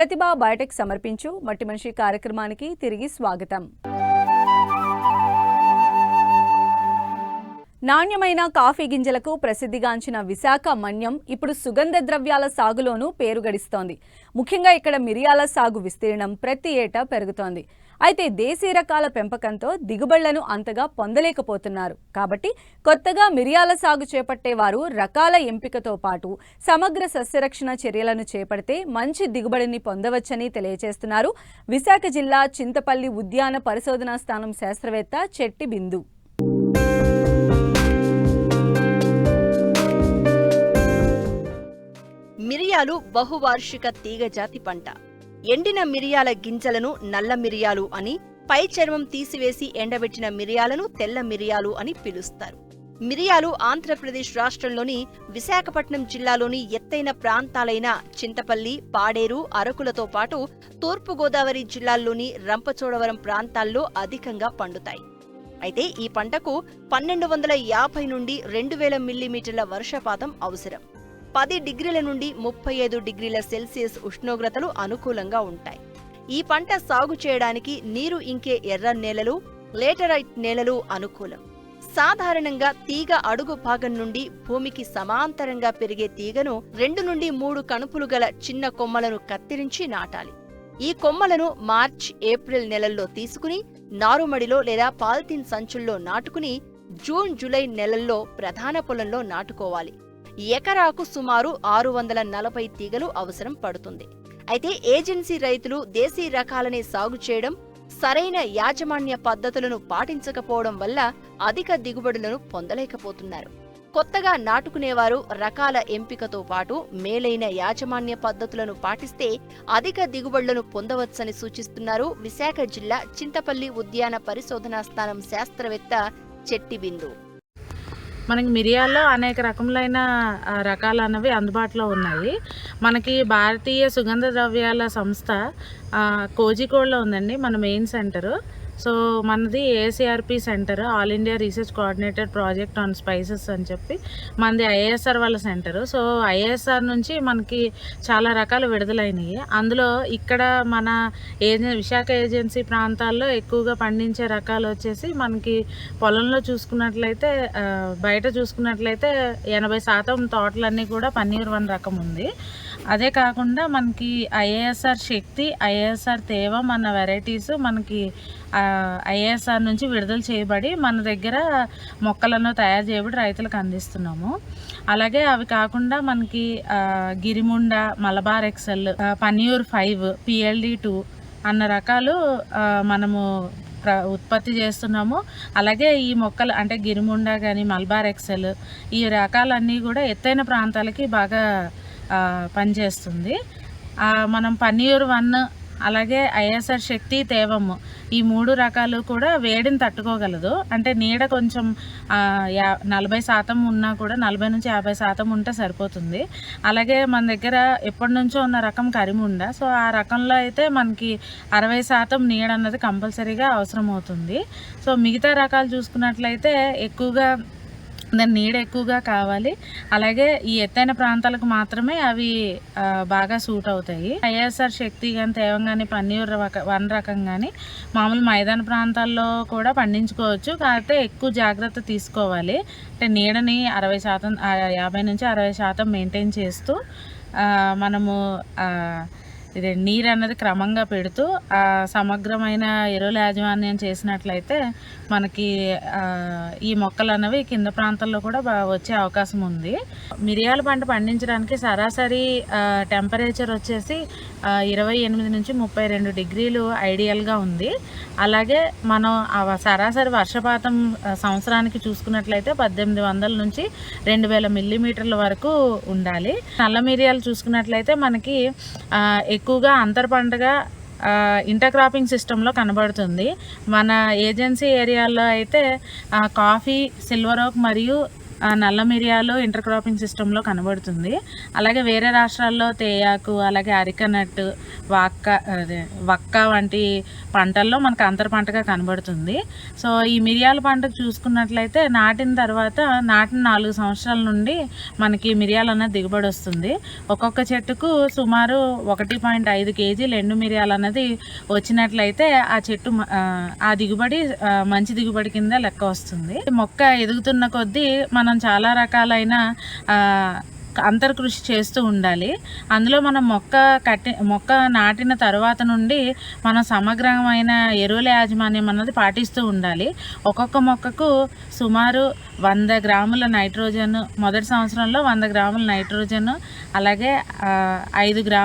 ప్రతిభ Biotech సమర్పించు మట్టి మనిషి కార్యక్రమానికి తిరిగి స్వాగతం. నాణ్యమైన కాఫీ గింజలకు ప్రసిద్ధిగాంచిన విశాఖ మన్యం ఇప్పుడు సుగంధ ద్రవ్యాల సాగులోనూ పేరు గడిస్తోంది ముఖ్యంగా ఇక్కడ మిరియాల సాగు విస్తీర్ణం ప్రతి ఏటా పెరుగుతోంది. అయితే దేశీ రకాల పెంపకంతో దిగుబడులను అంతగా పొందలేకపోతున్నారు. కాబట్టి కొత్తగా మిరియాల సాగు చేపట్టేవారు రకాల ఎంపికతో పాటు సమగ్ర సస్యరక్షణ చర్యలను చేపడితే మంచి దిగుబడిని పొందవచ్చని తెలియజేస్తున్నారు విశాఖ జిల్లా చింతపల్లి ఉద్యాన పరిశోధనా స్థానం శాస్త్రవేత్త చెట్టి బిందు. మిరియాలు బహువార్షిక తీగజాతి పంట. ఎండిన మిరియాల గింజలను నల్ల మిరియాలు అని పై చర్మం తీసివేసి ఎండబెట్టిన మిరియాలను తెల్ల మిరియాలు అని పిలుస్తారు. మిరియాలు ఆంధ్రప్రదేశ్ రాష్ట్రంలోని విశాఖపట్నం జిల్లాలోని ఎత్తైన ప్రాంతాలైన చింతపల్లి పాడేరు అరకులతో పాటు తూర్పుగోదావరి జిల్లాల్లోని రంపచోడవరం ప్రాంతాల్లో అధికంగా పండుతాయి. అయితే ఈ పంటకు పన్నెండు వందల యాభై నుండి రెండు వేల మిల్లీమీటర్ల వర్షపాతం అవసరం. పది డిగ్రీల నుండి ముప్పై ఐదు డిగ్రీల సెల్సియస్ ఉష్ణోగ్రతలు అనుకూలంగా ఉంటాయి. ఈ పంట సాగు చేయడానికి నీరు ఇంకే ఎర్ర నేలలు లేటరైట్ నేలలు అనుకూలం. సాధారణంగా తీగ అడుగు భాగం నుండి భూమికి సమాంతరంగా పెరిగే తీగను రెండు నుండి మూడు కణుపులు గల చిన్న కొమ్మలను కత్తిరించి నాటాలి. ఈ కొమ్మలను మార్చ్ ఏప్రిల్ నెలల్లో తీసుకుని నారుమడిలో లేదా పాలిథిన్ సంచుల్లో నాటుకుని జూన్ జూలై నెలల్లో ప్రధాన పొలంలో నాటుకోవాలి. ఎకరాకు సుమారు ఆరు వందల నలభై తీగలు అవసరం పడుతుంది. అయితే ఏజెన్సీ రైతులు దేశీ రకాలనే సాగు చేయడం సరైన యాజమాన్య పద్ధతులను పాటించకపోవడం వల్ల అధిక దిగుబడులను పొందలేకపోతున్నారు. కొత్తగా నాటుకునేవారు రకాల ఎంపికతో పాటు మేలైన యాజమాన్య పద్ధతులను పాటిస్తే అధిక దిగుబడులను పొందవచ్చని సూచిస్తున్నారు విశాఖ జిల్లా చింతపల్లి ఉద్యాన పరిశోధనా స్థానం శాస్త్రవేత్త చెట్టిబిందు. మనకి మిరియాల్లో అనేక రకములైన రకాలు అనేవి అందుబాటులో ఉన్నాయి. మనకి భారతీయ సుగంధ ద్రవ్యాల సంస్థ కోజికోడ్లో ఉందండి మన మెయిన్ సెంటరు. సో మనది ACRP centre all India research coordinated project on spices అని చెప్పి మనది ఐఏఎస్ఆర్ వాళ్ళ సెంటర్. సో ఐఏఎస్ఆర్ నుంచి మనకి చాలా రకాలు విడుదలైనవి అందులో ఇక్కడ మన ఏజెన్ విశాఖ ఏజెన్సీ ప్రాంతాల్లో ఎక్కువగా పండించే రకాలు వచ్చేసి మనకి పొలంలో చూసుకున్నట్లయితే బయట చూసుకున్నట్లయితే ఎనభై శాతం తోటలన్నీ కూడా పన్నీర్ వన్ రకం ఉంది అదే కాకుండా మనకి ఐఏఎస్ఆర్ శక్తి ఐఏఎస్ఆర్ తేవం అన్న వెరైటీస్ మనకి ఐఏఎస్ఆర్ నుంచి విడుదల చేయబడి మన దగ్గర మొక్కలను తయారు చేయబడి రైతులకు అందిస్తున్నాము. అలాగే అవి కాకుండా మనకి Girimunda Malabar excel Panniyur five PLD two అన్న రకాలు మనము ప్ర ఉత్పత్తి చేస్తున్నాము. అలాగే ఈ మొక్కలు అంటే గిరిముండ కానీ మల్బార్ ఎక్సెల్ ఈ రకాలన్నీ కూడా ఎత్తైన ప్రాంతాలకి బాగా పనిచేస్తుంది. మనం పన్నీర్ వన్ అలాగే ఐఎస్ఆర్ శక్తి తేవము ఈ మూడు రకాలు కూడా వేడిని తట్టుకోగలదు. అంటే నీడ కొంచెం యా నలభై శాతం ఉన్నా కూడా నలభై నుంచి యాభై శాతం ఉంటే సరిపోతుంది. అలాగే మన దగ్గర ఎప్పటి నుంచో ఉన్న రకం కరిముండ సో ఆ రకంలో అయితే మనకి అరవై శాతం నీడ అన్నది కంపల్సరీగా అవసరం అవుతుంది సో మిగతా రకాలు చూసుకున్నట్లయితే ఎక్కువగా దాని నీడ ఎక్కువగా కావాలి. అలాగే ఈ ఎత్తైన ప్రాంతాలకు మాత్రమే అవి బాగా సూట్ అవుతాయి. ఐఎస్ఆర్ శక్తి కానీ తేవం కానీ పన్నీర్ రక వన్ రకం కానీ మామూలు మైదాన ప్రాంతాల్లో కూడా పండించుకోవచ్చు. కాకపోతే ఎక్కువ జాగ్రత్త తీసుకోవాలి. అంటే నీడని అరవై శాతం యాభై నుంచి అరవై శాతం మెయింటైన్ చేస్తూ మనము ఇది నీరు అన్నది క్రమంగా పెడుతూ ఆ సమగ్రమైన ఎరువుల యాజమాన్యం చేసినట్లయితే మనకి ఈ మొక్కలు అన్నవి కింద ప్రాంతాల్లో కూడా బాగా వచ్చే అవకాశం ఉంది. మిరియాల పంట పండించడానికి సరాసరి టెంపరేచర్ వచ్చేసి ఇరవై ఎనిమిది నుంచి ముప్పై రెండు డిగ్రీలు ఐడియల్గా ఉంది. అలాగే మనం ఆ వ- సరాసరి వర్షపాతం సంవత్సరానికి చూసుకున్నట్లయితే పద్దెనిమిది వందల నుంచి రెండు వేల మిల్లీమీటర్ల వరకు ఉండాలి. నల్ల మిరియాలు చూసుకున్నట్లయితే మనకి ఎక్కువగా అంతర్ పంటగా ఇంటర్ క్రాపింగ్ సిస్టంలో కనబడుతుంది. మన ఏజెన్సీ ఏరియాలో అయితే కాఫీ సిల్వర్ ఓక్ మరియు నల్ల మిరియాలు ఇంటర్ క్రాపింగ్ సిస్టంలో కనబడుతుంది. అలాగే వేరే రాష్ట్రాల్లో తేయాకు అలాగే అరికనట్టు వాక్క అదే వక్క వంటి పంటల్లో మనకు అంతర పంటగా కనబడుతుంది. సో ఈ మిరియాల పంట చూసుకున్నట్లయితే నాటిన తర్వాత నాటిన నాలుగు సంవత్సరాల నుండి మనకి మిరియాలు అన్నది దిగుబడి వస్తుంది. ఒక్కొక్క చెట్టుకు సుమారు ఒకటి పాయింట్ ఐదు కేజీలు ఎండు మిరియాలు అన్నది వచ్చినట్లయితే ఆ చెట్టు ఆ, దిగుబడి మంచి దిగుబడి కింద లెక్క వస్తుంది. మొక్క ఎదుగుతున్న కొద్దీ మనం మనం చాలా రకాలైన అంతర్కృషి కృషి చేస్తూ ఉండాలి. అందులో మనం మొక్క కట్టి మొక్క నాటిన తర్వాత నుండి మనం సమగ్రమైన ఎరువుల యాజమాన్యం అన్నది పాటిస్తూ ఉండాలి. ఒక్కొక్క మొక్కకు సుమారు వంద గ్రాముల నైట్రోజన్ మొదటి సంవత్సరంలో వంద గ్రాముల నైట్రోజన్ అలాగే ఐదు గ్రా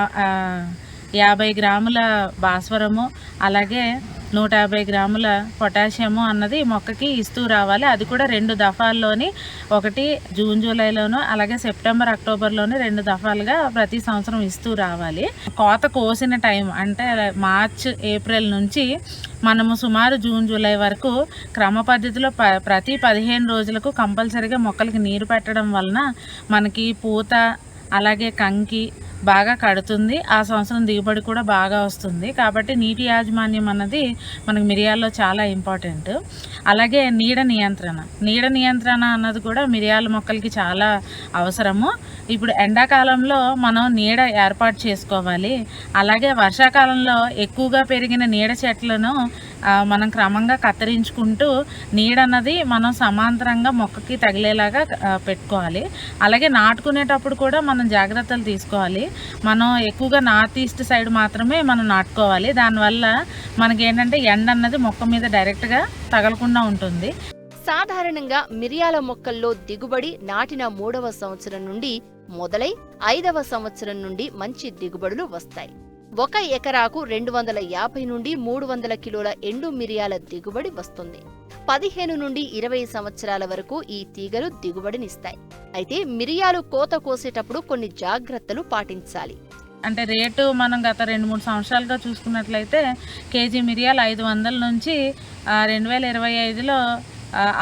యాభై గ్రాముల భాస్వరము అలాగే నూట యాభై గ్రాముల పొటాషియము అన్నది మొక్కకి ఇస్తూ రావాలి. అది కూడా రెండు దఫాల్లోని ఒకటి జూన్ జూలైలోను అలాగే సెప్టెంబర్ అక్టోబర్లోని రెండు దఫాలుగా ప్రతి సంవత్సరం ఇస్తూ రావాలి. కోత కోసిన టైం అంటే మార్చ్ ఏప్రిల్ నుంచి మనము సుమారు జూన్ జూలై వరకు క్రమ పద్ధతిలో ప ప్రతి పదిహేను రోజులకు కంపల్సరీగా మొక్కలకి నీరు పెట్టడం వలన మనకి పూత అలాగే కంకి బాగా కడుతుంది. ఆ సంవత్సరం దిగుబడి కూడా బాగా వస్తుంది. కాబట్టి నీటి యాజమాన్యం అన్నది మనకు మిరియాల్లో చాలా ఇంపార్టెంట్. అలాగే నీడ నియంత్రణ. నీడ నియంత్రణ అన్నది కూడా మిరియాల మొక్కలకి చాలా అవసరము. ఇప్పుడు ఎండాకాలంలో మనం నీడ ఏర్పాటు చేసుకోవాలి. అలాగే వర్షాకాలంలో ఎక్కువగా పెరిగిన నీడ చెట్లను మనం క్రమంగా కత్తిరించుకుంటూ నీడ అన్నది మనం సమాంతరంగా మొక్కకి తగిలేలాగా పెట్టుకోవాలి. అలాగే నాటుకునేటప్పుడు కూడా మనం జాగ్రత్తలు తీసుకోవాలి. మనం ఎక్కువగా నార్త్ ఈస్ట్ సైడ్ మాత్రమే మనం నాటుకోవాలి. దానివల్ల మనకి ఏంటంటే ఎండ అన్నది మొక్క మీద డైరెక్ట్గా తగలకుండా ఉంటుంది. సాధారణంగా మిరియాల మొక్కల్లో దిగుబడి నాటిన మూడవ సంవత్సరం నుండి మొదలై ఐదవ సంవత్సరం నుండి మంచి దిగుబడులు వస్తాయి. ఒక ఎకరాకు రెండు వందల యాభై నుండి మూడు వందల కిలోల ఎండు మిరియాల దిగుబడి వస్తుంది. పదిహేను నుండి ఇరవై సంవత్సరాల వరకు ఈ తీగలు దిగుబడినిస్తాయి. అయితే మిరియాలు కోత కోసేటప్పుడు కొన్ని జాగ్రత్తలు పాటించాలి. అంటే రేటు మనం గత రెండు మూడు సంవత్సరాలుగా చూసుకున్నట్లయితే కేజీ మిరియాలు ఐదు వందల నుంచి రెండు వేల ఇరవై ఐదులో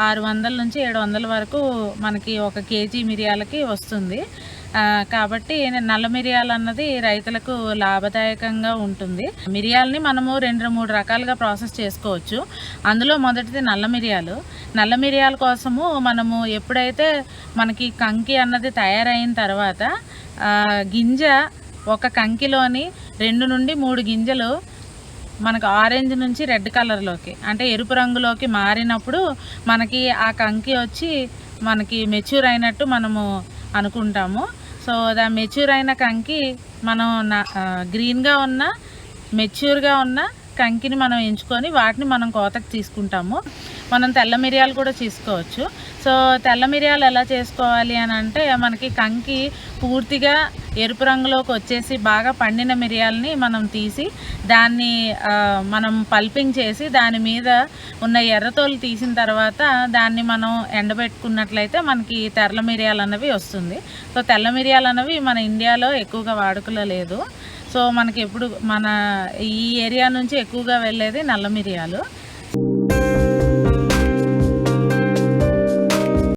ఆరు వందల నుంచి ఏడు వందల వరకు మనకి ఒక కేజీ మిరియాలకి వస్తుంది. కాబట్టి నల్ల మిరియాలు అన్నది రైతులకు లాభదాయకంగా ఉంటుంది. మిరియాలని మనము రెండు మూడు రకాలుగా ప్రాసెస్ చేసుకోవచ్చు. అందులో మొదటిది నల్ల మిరియాలు. నల్ల మిరియాల కోసము మనము ఎప్పుడైతే మనకి కంకి అన్నది తయారైన తర్వాత గింజ ఒక కంకిలోని రెండు నుండి మూడు గింజలు మనకు ఆరెంజ్ నుంచి రెడ్ కలర్లోకి అంటే ఎరుపు రంగులోకి మారినప్పుడు మనకి ఆ కంకి వచ్చి మనకి మెచ్యూర్ అయినట్టు మనము అనుకుంటాము. సో దా మెచ్యూర్ అయిన కంకి మనం నా- గ్రీన్గా ఉన్న మెచ్యూర్గా ఉన్న కంకిని మనం ఎంచుకొని వాటిని మనం కోతకు తీసుకుంటాము. మనం తెల్ల మిరియాలు కూడా తీసుకోవచ్చు. సో తెల్ల మిరియాలు ఎలా చేసుకోవాలి అని అంటే మనకి కంకి పూర్తిగా ఎరుపు రంగులోకి వచ్చేసి బాగా పండిన మిరియాలని మనం తీసి దాన్ని మనం పల్పింగ్ చేసి దాని మీద ఉన్న ఎర్రతోలు తీసిన తర్వాత దాన్ని మనం ఎండబెట్టుకున్నట్లయితే మనకి తెల్ల మిరియాలు అన్నవి వస్తుంది. సో తెల్ల మిరియాలు అన్నవి మన ఇండియాలో ఎక్కువగా వాడుకలో లేదు. సో మనకి ఎప్పుడు మన ఈ ఏరియా నుంచి ఎక్కువగా వెళ్ళేది నల్ల మిరియాలు.